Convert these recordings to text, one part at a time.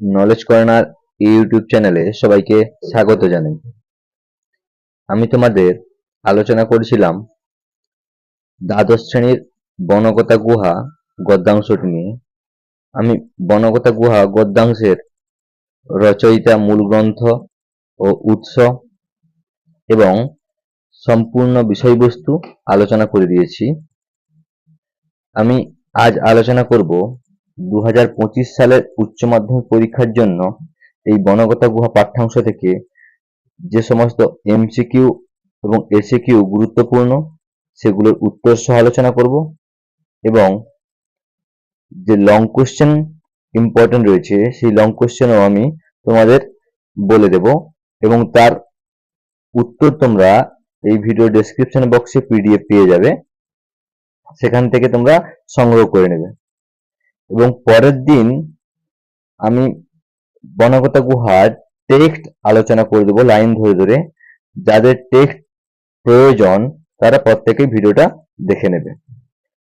Knowledge corner YouTube চ্যানেলে সবাইকে স্বাগত জানাই। আমি তোমাদের আলোচনা করেছিলাম দ্বাদশ শ্রেণির বনকথা গুহা গদ্যাংশটি নিয়ে। আমি বনকথা গুহা গদ্যাংশের রচয়িতা মূল গ্রন্থ ও উৎস এবং সম্পূর্ণ বিষয়বস্তু আলোচনা করে দিয়েছি। আমি আজ আলোচনা করব দু হাজার পঁচিশ সালের উচ্চ মাধ্যমিক পরীক্ষার জন্য এই বনগতা গুহা পাঠ্যাংশ থেকে যে সমস্ত এমসিকিউ এবং এসিকিউ গুরুত্বপূর্ণ সেগুলোর উত্তর সহ আলোচনা করব এবং যে লং কোশ্চেন ইম্পর্টেন্ট রয়েছে সেই লং কোশ্চেনও আমি তোমাদের বলে দেব এবং তার উত্তর তোমরা এই ভিডিও ডেসক্রিপশন বক্সে পিডিএফ পেয়ে যাবে। সেখান থেকে তোমরা সংগ্রহ করে নেবে। এবং পরের দিন আমি বনগতা গুহার টেক্সট আলোচনা করে দেবো লাইন ধরে ধরে। যাদের টেক্সট প্রয়োজন, তারা প্রত্যেকেই ভিডিওটা দেখে নেবে।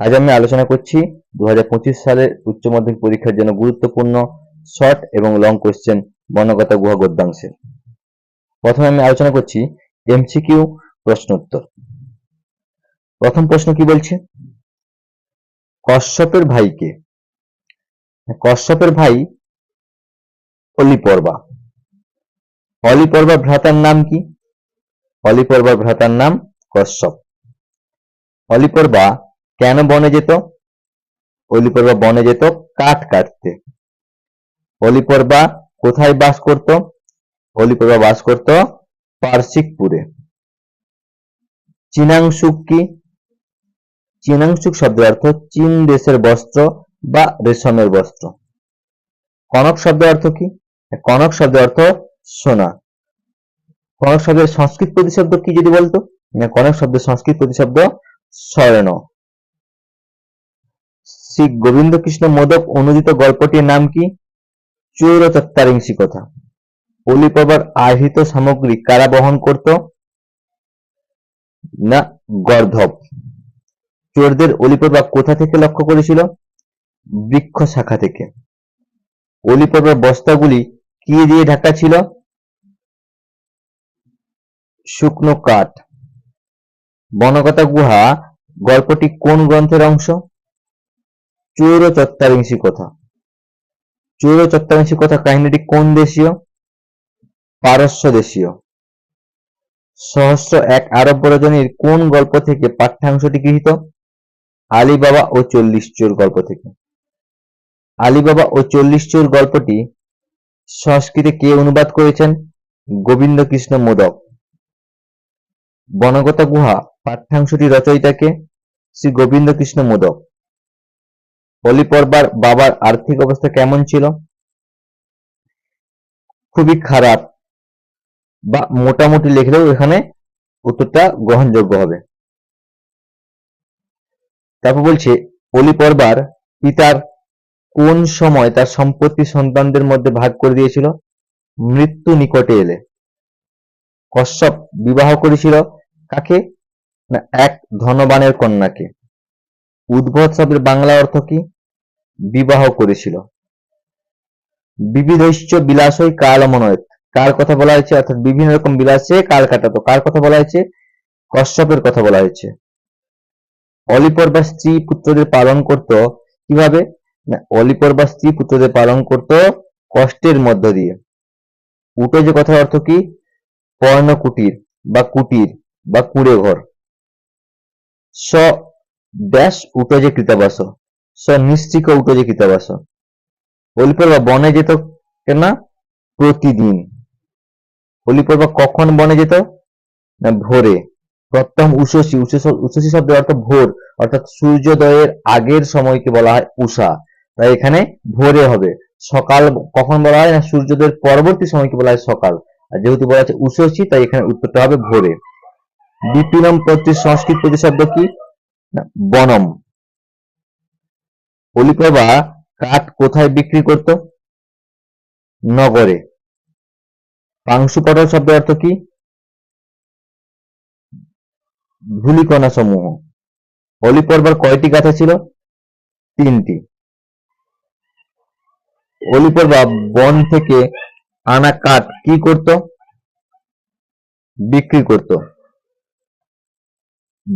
আজ আমি আলোচনা করছি দু হাজার পঁচিশ সালের উচ্চ মাধ্যমিক পরীক্ষার জন্য গুরুত্বপূর্ণ শর্ট এবং লং কোশ্চেন বনগতা গুহা গদ্যাংশে প্রথমে আমি আলোচনা করছি এমসিকিউ প্রশ্নোত্তর। প্রথম প্রশ্ন কি বলছে? কশ্যপের ভাইকে কশ্যপের ভাই অলিপর্বা। অলিপর্বা ভ্রাতার নাম কি? অলিপর্বা ভ্রাতার নাম কশ্যপ। অলিপর্বা কেন বনে যেত? অলিপর্বা বনে যেত কাঠ কাটতে। অলিপর্বা কোথায় বাস করত? অলিপর্বা বাস করত পার্শিকপুরে। চীনাংশুক কি? চীনাংশুক শব্দের অর্থ চীন দেশের বস্ত্র বা রেশমের বস্ত্র। কনক শব্দের অর্থ কি? কনক শব্দের অর্থ সোনা। কনক শব্দের সংস্কৃত প্রতিশব্দ কি যদি বলতো? কনক শব্দের সংস্কৃত প্রতিশব্দ স্বর্ণ। শ্রী গোবিন্দ কৃষ্ণ মোদক অনুদিত গল্পটির নাম কি? চোর চত্তারিংসি কথা। অলিপবার আহিত সামগ্রী কারা বহন করত? না, গর্ধব। চোরদের অলিপর্বা কোথা থেকে লক্ষ্য করেছিল? বৃক্ষ শাখা থেকে। অলিপর্বার বস্তাগুলি কি দিয়ে ঢাকা ছিল? শুকনো কাঠ। বনকথা গুহা গল্পটি কোন গ্রন্থের অংশ? চৌর চত্তারিংশী কথা। চৌর চত্তারিংশী কথা কাহিনীটি কোন দেশীয়? পারস্য দেশীয়। সহস্র এক আরব রজনীর কোন গল্প থেকে পাঠ্যাংশটি গৃহীত? আলিবাবা ও চল্লিশ চোর গল্প থেকে। আলিবাবা ও চল্লিশ চোর গল্পটি সংস্কৃতে কে অনুবাদ করেছেন? গোবিন্দ কৃষ্ণ মোদক। বনগতা গুহা পাঠ্যাংশটি রচয়িতাকে শ্রী গোবিন্দ কৃষ্ণ মোদক অলিপর্বার বাবার আর্থিক অবস্থা কেমন ছিল? খুবই খারাপ বা মোটামুটি লিখলেও এখানে উত্তরটা গ্রহণযোগ্য হবে। তারপর বলছে অলিপর্বার পিতার কোন সময় তার সম্পত্তি সন্তানদের মধ্যে ভাগ করে দিয়েছিল? মৃত্যু নিকটে এলে। কশ্যপ বিবাহ করেছিল কাকে? না, এক ধনবানের কন্যাকে। উদ্ভব শব্দের বাংলা অর্থ কি? বিবাহ করেছিল। বিবিধৈশ্চ বিলাসই কাল মনয়ত কার কথা বলা হয়েছে? অর্থাৎ বিভিন্ন রকম বিলাসে কাল কাটাতো। কার কথা বলা হয়েছে? কশ্যপের কথা বলা হয়েছে। অলিপর বা স্ত্রী পুত্রদের পালন করত কীভাবে? অলিপর বা স্ত্রী পুত্রদের পালন করত কষ্টের মধ্য দিয়ে। উটো যে কথার অর্থ কি? পর্ণ কুটির বা কুটির বা কুড়ে ঘর স ড্যাশ উটো যে কৃতাবাস। স, নিশ্চিক উটো যে কৃতাবাস। অলিপর বা বনে যেত কেনা? প্রতিদিন। অলিপর বা কখন বনে যেত? না, ভোরে। প্রথম উষসী উষসী শব্দের অর্থ ভোর, অর্থাৎ সূর্যোদয়ের আগের সময়কে বলা হয় উষা। তাই এখানে ভোরে হবে। সকাল কখন বলা হয় না, সূর্যোদয়ের পরবর্তী সময়কে বলা হয়? সকাল। আর যেহেতু বলা আছে উষসী তাই এখানে উত্তরটা হবে ভোরে। বিপিনম প্রত্যেক সংস্কৃত প্রতিশব্দ কি? বনম। অলিপ্রভা কাঠ কোথায় বিক্রি করত? নগরে। পাংশু পটল শব্দের অর্থ কি? ধূলিকণা সমূহ অলি পর্বার কয়টি গাথা ছিল? তিনটি। অলিপর বা বন থেকে আনা কাঠ কি করত? বিক্রি করত।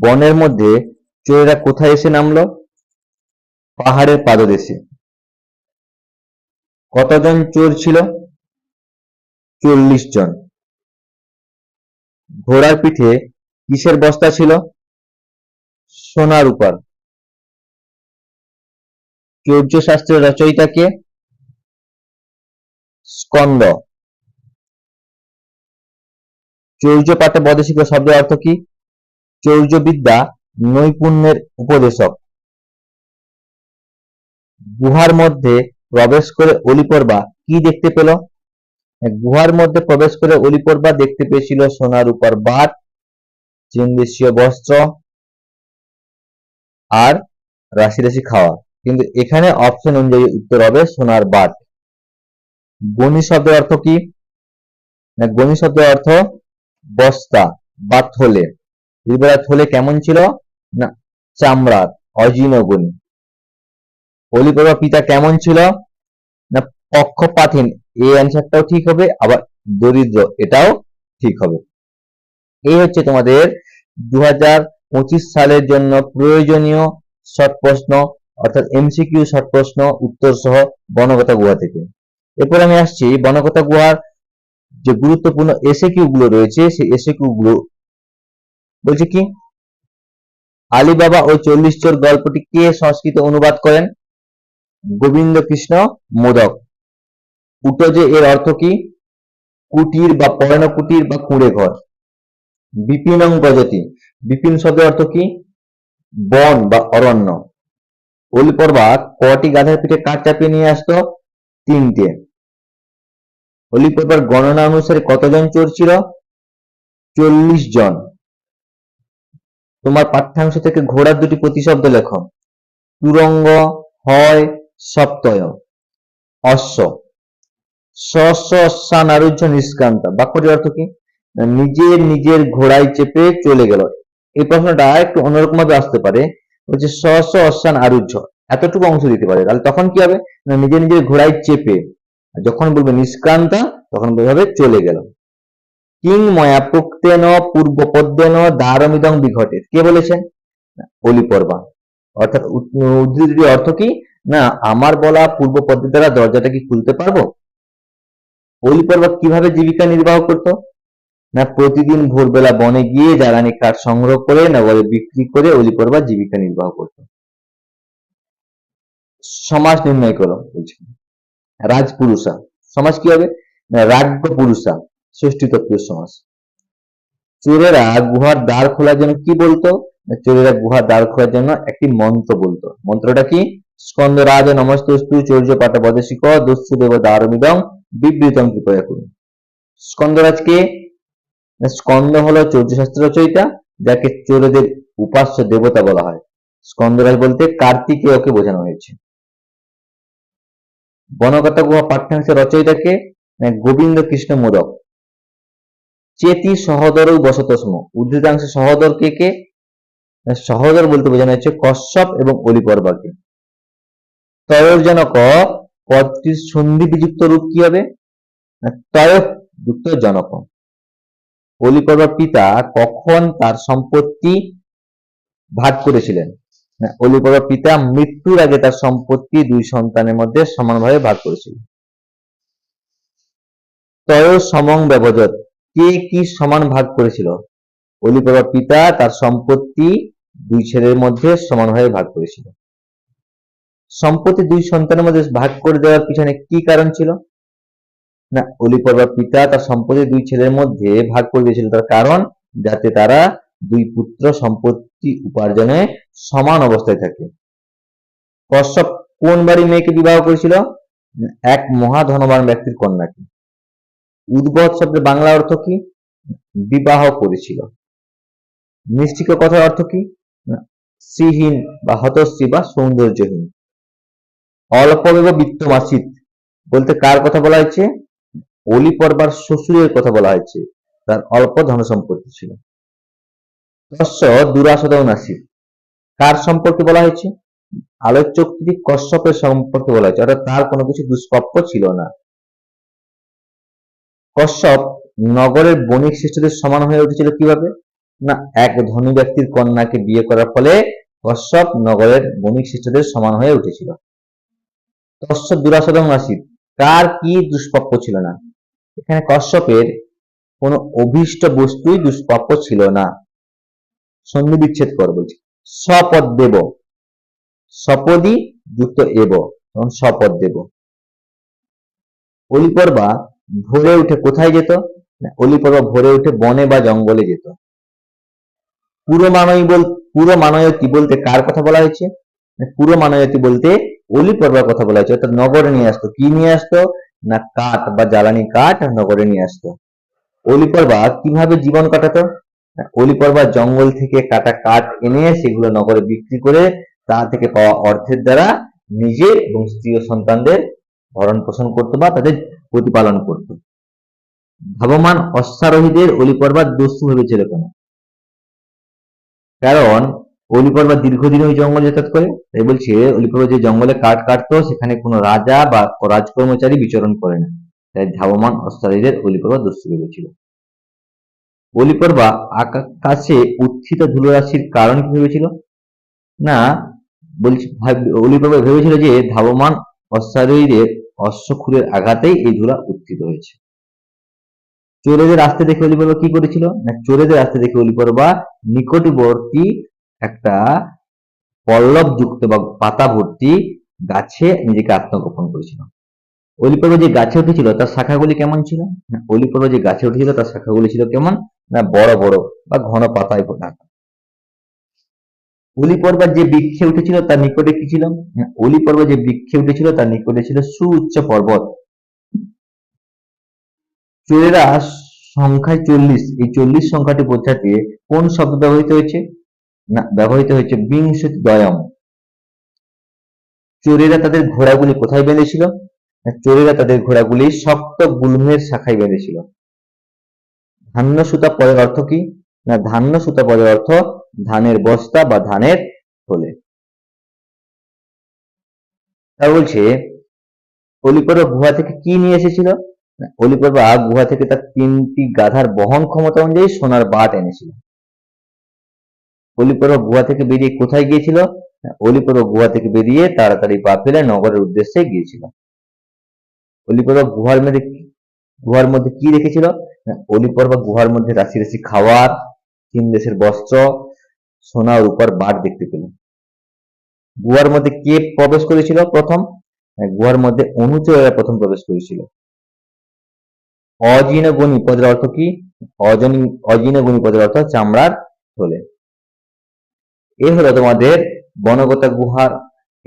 বনের মধ্যে চোরেরা কোথায় এসে নামলো? পাহাড়ের পাদদেশে। কতজন চোর ছিল? চল্লিশ জন। ঘোড়ার পিঠে কিসের বস্তা ছিল? সোনার উপর। চৌর্য শাস্ত্রের রচয়িতা কে? স্কন্দ। চৌর্য পাঠে বৈদেশিক শব্দের অর্থ কি? চৌর্য বিদ্যা নৈপুণ্যের উপদেশক। গুহার মধ্যে প্রবেশ করে অলিপর্বা কি দেখতে পেল? গুহার মধ্যে প্রবেশ করে অলিপর্বা দেখতে পেয়েছিল সোনার উপর বাট চীন দেশীয় বস্ত্র আর রাশি রাশি খাওয়া। কিন্তু এখানে অপশন অনুযায়ী উত্তর হবে সোনার বাট। গণি শব্দের অর্থ কি? গণি শব্দের অর্থ বস্তা, বা থলে। হয় থলে কেমন ছিল? না, চামড়ার অজীর্ণ গণি অলিপর্বা পিতা কেমন ছিল? না পক্ষপাতহীন এই অ্যান্সারটাও ঠিক হবে, আবার দরিদ্র, এটাও ঠিক হবে। এই হচ্ছে তোমাদের দু হাজার পঁচিশ সালের জন্য প্রয়োজনীয় শর্ট প্রশ্ন, অর্থাৎ এমসিকিউ শর্ট প্রশ্ন উত্তর সহ বনগতা গুহা থেকে। এরপর আমি আসছি বনগতা গুহার যে গুরুত্বপূর্ণ এসে কিউ গুলো রয়েছে, সেই এসে কিউ গুলো। বলছে কি? আলিবাবা ও চল্লিশ চোর গল্পটি কে সংস্কৃত অনুবাদ করেন? গোবিন্দ কৃষ্ণ মোদক। উটজে এর অর্থ কি? কুটির বা পয়ন কুটির বা কুঁড়ে ঘর। বিপিনং গজতি। বিপিন শব্দের অর্থ কি? বন বা অরণ্য। অলিপর্বা কটি গাধার পিঠে কাঠ চাপিয়ে নিয়ে আসতো? তিনটে। অলিপর্বার গণনা অনুসারে কতজন চোর ছিল? চল্লিশ জন। তোমার পাঠ্যাংশ থেকে ঘোড়ার দুটি প্রতিশব্দ লেখো। তুরঙ্গ, হয়, সপ্তয়। অশ্ব। স্বস্ব অশ্বানারুহ্য নিষ্কান্ত। বাক্যটির অর্থ কি? নিজের নিজের ঘোড়ায় চেপে চলে গেল। এই প্রশ্নটা একটু অন্যরকম ভাবে আসতে পারে। বলছে স্বস্ব অশ্বান আরুহ্য। এতটুকু অংশ দিতে পারে। তাহলে তখন কি হবে? না নিজের নিজের ঘোড়ায় চেপে, যখন বলবে নিষ্ক্রান্ত, তখন বলবে চলে গেল। কিং ময়া পুক্তেন পূর্ব পদ্মেন দারমিদং বিঘটে। কে বলেছেন? অলি পর্বা অর্থাৎ উদ- উদ্ধৃতির অর্থ কি? না, আমার বলা পূর্ব পদ্ধতি দ্বারা দরজাটা কি খুলতে পারব? অলি পর্বা কীভাবে জীবিকা নির্বাহ করত? না, প্রতিদিন ভোরবেলা বনে গিয়ে জ্বালানি কাঠ সংগ্রহ করে নগরে বিক্রি করে অলি পর্বা জীবিকা নির্বাহ করত। সমাজ নির্ণয় করো, বলছি। রাজপুরুষা, সমাজ কি হবে? রাজ্য পুরুষা ষষ্ঠী তত্ত্বের সমাজ। চোরেরা গুহার দ্বার খোলার জন্য কি বলতো? চোরেরা গুহার দ্বার খোলার জন্য একটি মন্ত্র বলতো। মন্ত্রটা কি? স্কন্দ রাজ নমস্তস্তু চৌর্য পাঠ বদেশিক দস্যু দেব দারমিদং বিবৃতং কৃপয়া করুন। স্কন্দরাজকে স্কন্দ হলো চৌর্য শাস্ত্র রচয়িতা, যাকে চোরেদের উপাস্য দেবতা বলা হয়। স্কন্দরাজ বলতে কার্তিকেয়কে বোঝানো হয়েছে। বনকথা গুহা পাঠ্যাংশের রচয়িতাকে না, গোবিন্দ কৃষ্ণ মোদক। চেতি সহদরও বসতস্ম। উদ্ধৃতাংশে সহদর কে কে? সহদর বলতে বোঝানো হচ্ছে কশ্যপ এবং অলিপর্বাকে। তয়োজনক পদটির সন্ধি বিযুক্ত রূপ কি হবে? না, তয়ক যুক্ত জনক। অলিপর্বার পিতা কখন তার সম্পত্তি ভাগ করেছিলেন? না, অলিপর্বার পিতা মৃত্যুর আগে তার সম্পত্তি দুই সন্তানের মধ্যে সমানভাবে ভাগ করেছিল। তয় সমং ব্যবজত কে কি সমান ভাগ করেছিল? অলিপর্বার পিতা তার সম্পত্তি দুই ছেলের মধ্যে সমানভাবে ভাগ করেছিল। সম্পত্তি দুই সন্তানের মধ্যে ভাগ করে দেওয়ার পিছনে কি কারণ ছিল? না অলিপর্বার পিতা তার সম্পত্তি দুই ছেলের মধ্যে ভাগ করে দিয়েছিল। তার কারণ যাতে তারা দুই পুত্র সম্পত্তি উপার্জনে সমান অবস্থায় থাকে। কশ্যপ কোন বাড়ি মেয়েকে বিবাহ করেছিল? এক মহাধনবান ব্যক্তির কন্যাকে। উদ্ভব শব্দের বাংলা অর্থ কি? বিবাহ করেছিল। মিষ্টিক কথার অর্থ কি? শ্রীহীন বা হতশ্রী বা সৌন্দর্যহীন। অল্প বিত্তমাসিত। বলতে কার কথা বলা হয়েছে? অলি পর্বার শ্বশুরের কথা বলা হয়েছে। তার অল্প ধন সম্পত্তি ছিল। তস্য দুরাসদাও নাসি কার সম্পর্কে বলা হয়েছে? আলোচ্য কশ্যপের সম্পর্কে বলা হয়েছে, অর্থাৎ তার কোনো কিছু দুষ্প্রাপ্য ছিল না। কশ্যপ নগরের বণিক শ্রেষ্ঠদের সমান হয়ে উঠেছিল কীভাবে? না, এক ধনী ব্যক্তির কন্যাকে বিয়ে করার ফলে কশ্যপ নগরের বণিক শ্রেষ্ঠদের সমান হয়ে উঠেছিল। তস্য দুরাসদম আসিত কার কি দুষ্প্রাপ্য ছিল না? এখানে কশ্যপের কোনো অভীষ্ট বস্তুই দুষ্প্রাপ্য ছিল না। সন্ধি বিচ্ছেদ কর বলছি। স্বপদ দেব। সপদি যুক্ত এব তখন স্বপদ দেব। অলিপর্বা ভোরে উঠে কোথায় যেত? না, অলিপর্বা ভোরে উঠে বনে বা জঙ্গলে যেত। পুরো মানবী বল পুরো মানবতী বলতে কার কথা বলা হয়েছে? পুরো মানবতী বলতে অলিপর্বার কথা বলা হয়েছে অর্থাৎ নগরে নিয়ে আসতো। কি নিয়ে আসতো? না কাঠ বা জ্বালানি কাঠ নগরে নিয়ে আসতো। অলিপর্বা কীভাবে জীবন কাটাতো? না, অলিপর্বা জঙ্গল থেকে কাটা কাঠ এনে সেগুলো নগরে বিক্রি করে তা থেকে পাওয়া অর্থের দ্বারা নিজে এবং স্ত্রী ও সন্তানদের ভরণ পোষণ করতো বা তাদের প্রতিপালন করত। ধাবমান অশ্বারোহীদের অলিপর্বা দস্যু ভেবেছিল কেন? কারণ অলিপর্বা দীর্ঘদিন ওই জঙ্গল যাতায়াত করে। তাই বলছে অলিপর্বা যে জঙ্গলে কাঠ কাটতো সেখানে কোনো রাজা বা রাজকর্মচারী বিচরণ করে না। তাই ধাবমান অশ্বারোহীদের অলিপর্বা দস্যু ভেবেছিল অলিপর্বা আকাশে উত্থিত ধুলোরাশির কারণ কি ভেবেছিল? না, বলছি, ভাব- ভেবেছিল যে ধাবমান অশ্বারোহীদের অশ্বক্ষুরের আঘাতেই এই ধুলা উত্থিত হয়েছে। চোরেদের আসতে দেখে অলিপর্বা কি করেছিল? না, চোরেদের আসতে দেখে অলিপর্বা নিকটবর্তী একটা পল্লব যুক্ত বা পাতা ভর্তি গাছে নিজেকে আত্মগোপন করেছিল। অলিপর্ব যে গাছে উঠেছিল, তার শাখাগুলি কেমন ছিল? অলিপর্ব যে গাছে উঠেছিল, তার শাখাগুলি ছিল কেমন? না, বড় বড় বা ঘন পাতায় ঢাকা অলি পর্বত যে বৃক্ষে উঠেছিল, তার নিকটে কি ছিল? অলি পর্বত যে বৃক্ষে উঠেছিল, তার নিকটে ছিল সুউচ্চ পর্বত। চোরেরা সংখ্যায় চল্লিশ। এই চল্লিশ সংখ্যাটি বোঝাতে কোন শব্দ ব্যবহৃত হয়েছে? না, ব্যবহৃত হয়েছে বিংশতি দয়ম। চোরেরা তাদের ঘোড়াগুলি কোথায় বেঁধেছিল? চোরেরা তাদের ঘোড়াগুলি শক্ত গুল্মের শাখায় বেঁধেছিল। ধান্য সুতা পদের অর্থ কি? না, ধান্য সুতা পদের অর্থ ধানের বস্তা বা ধানের থলে। তা বলছে, অলিপর্বা গুহা থেকে কি নিয়ে এসেছিল? অলিপর্বা গুহা থেকে তার তিনটি গাধার বহন ক্ষমতা অনুযায়ী সোনার বাট এনেছিল। অলিপর্বা গুহা থেকে বেরিয়ে কোথায় গিয়েছিল? অলিপর্বা গুহা থেকে বেরিয়ে তাড়াতাড়ি পা নগরের উদ্দেশ্যে গিয়েছিল। অলিপর্বা গুহার মধ্যে গুহার মধ্যে কি রেখেছিল? না, অলিপর্বা গুহার মধ্যে রাশি রাশি খাওয়ার তিন দেশের বস্ত্র সোনা রূপার বাট দেখতে পেল গুহার মধ্যে কে প্রবেশ করেছিল প্রথম? গুহার মধ্যে অনুচরেরা প্রথম প্রবেশ করেছিল। অজিন গণি পদের অর্থ কি? অজনী অজিন গণি পদের অর্থ চামড়ার থলে। এ হলো তোমাদের বনগতা গুহার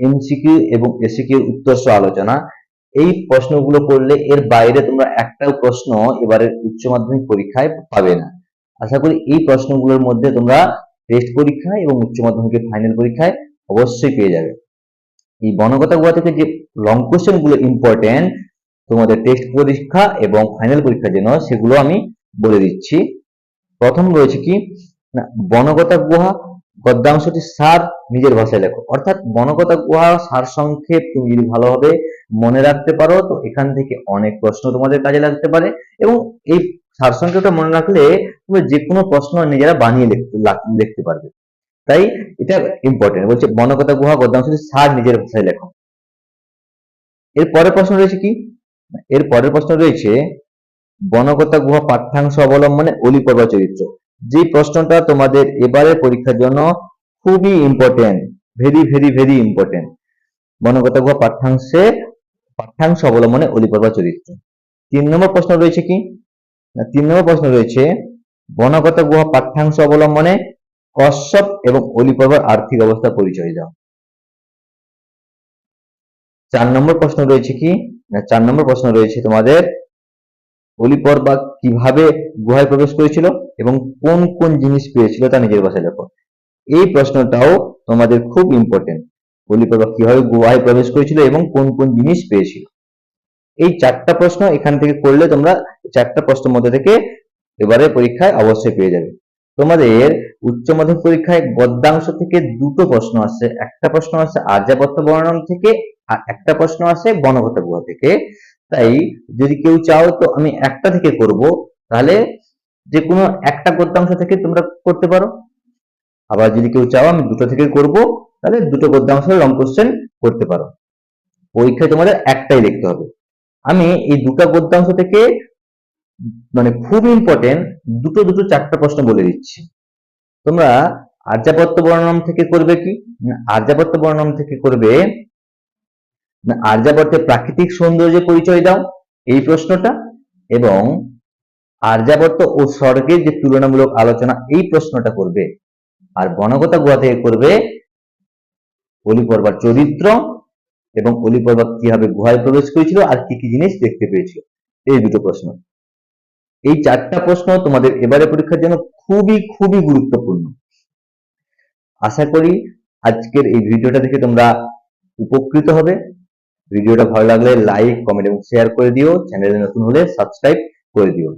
এমসিকিউ এবং এসিকিউ উত্তর আলোচনা। এই প্রশ্নগুলো করলে এর বাইরে তোমরা একটাও প্রশ্ন এবারের উচ্চ মাধ্যমিক পরীক্ষায় পাবে না। আশা করি এই প্রশ্নগুলোর মধ্যে তোমরা টেস্ট পরীক্ষায় এবং উচ্চ মাধ্যমিকের ফাইনাল পরীক্ষায় অবশ্যই পেয়ে যাবে। এই বনগতা গুহা থেকে যে লং কোশ্চেনগুলো ইম্পর্টেন্ট তোমাদের টেস্ট পরীক্ষা এবং ফাইনাল পরীক্ষার জন্য সেগুলো আমি বলে দিচ্ছি। প্রথম রয়েছে কি? বনগতা গুহা গদ্যাংশটি সার নিজের ভাষায় লেখো। অর্থাৎ বনগতা গুহা সার সংক্ষেপ তুমি যদি ভালোভাবে মনে রাখতে পারো, তো এখান থেকে অনেক প্রশ্ন তোমাদের কাজে লাগতে পারে এবং এই সারসংক্ষেপটা মনে রাখলে তুমি যে কোনো প্রশ্ন নিজেরা বানিয়ে লিখতে পারবে। তাই এটা ইম্পর্টেন্ট বলছে বনকথা গুহা গদ্যাংশটি সার নিজের ভাষায় লেখো। এর পরের প্রশ্ন রয়েছে কি? এর পরের প্রশ্ন রয়েছে বনকথা গুহা পাঠ্যাংশ অবলম্বনে অলি পর্ব চরিত্র। যে প্রশ্নটা তোমাদের এবারের পরীক্ষার জন্য খুবই important very very very important বনকথা গুহা পাঠ্যাংশে পাঠ্যাংশ অবলম্বনে অলি পর্ব চরিত্র। তিন নম্বর প্রশ্ন রয়েছে কি? না, তিন নম্বর প্রশ্ন রয়েছে বনগত গুহা পাঠ্যাংশ অবলম্বনে কশ্যপ এবং অলিপর্বার আর্থিক অবস্থা পরিচয় দাও। চার নম্বর প্রশ্ন রয়েছে কি? না চার নম্বর প্রশ্ন রয়েছে তোমাদের অলিপর্বা কীভাবে গুহায় প্রবেশ করেছিল এবং কোন কোন জিনিস পেয়েছিল তা নিজের ভাষায় লেখো। এই প্রশ্নটাও তোমাদের খুব ইম্পর্টেন্ট অলিপর্বা কীভাবে গুহায় প্রবেশ করেছিল এবং কোন কোন জিনিস পেয়েছিল? এই চারটা প্রশ্ন এখান থেকে করলে তোমরা চারটা প্রশ্নের মধ্যে থেকে এবারে পরীক্ষায় অবশ্যই পেয়ে যাবে। তোমাদের উচ্চ মাধ্যমিক পরীক্ষায় গদ্যাংশ থেকে দুটো প্রশ্ন আসছে। একটা প্রশ্ন আছে আর্যাবর্ত বর্ণন থেকে আর একটা প্রশ্ন আছে বনগত গুহা থেকে। তাই যদি কেউ চাও তো আমি একটা থেকে করব। তাহলে যে কোনো একটা গদ্যাংশ থেকে তোমরা করতে পারো। আবার যদি কেউ চাও আমি দুটো থেকে করব। তাহলে দুটো গদ্যাংশের লং কোশ্চেন করতে পারো। পরীক্ষায় তোমাদের একটাই লিখতে হবে। আমি এই দুটো গদ্যাংশ থেকে মানে খুব ইম্পর্টেন্ট দুটো দুটো চারটা প্রশ্ন বলে দিচ্ছি। তোমরা আর্যাবর্ত বর্ণম থেকে করবে কি? আর্যাবর্ত বর্ণম থেকে করবে না, আর্যাবর্তের প্রাকৃতিক সৌন্দর্য পরিচয় দাও এই প্রশ্নটা এবং আর্যাবর্ত ও স্বর্গের যে তুলনামূলক আলোচনা এই প্রশ্নটা করবে। আর বনগতা গুহা থেকে করবে অলিপর্বার চরিত্র এবং অলিপর্বা কীভাবে গুহায় প্রবেশ করেছিল আর কি কি জিনিস দেখতে পেয়েছিল? এই দুটো প্রশ্ন। এই চারটা প্রশ্ন তোমাদের এবারে পরীক্ষার জন্য খুবই খুবই গুরুত্বপূর্ণ। আশা করি আজকের এই ভিডিওটা দেখে তোমরা উপকৃত হবে। ভিডিওটা ভালো লাগলে লাইক কমেন্ট এবং শেয়ার করে দিও। চ্যানেলে নতুন হলে সাবস্ক্রাইব করে দিও।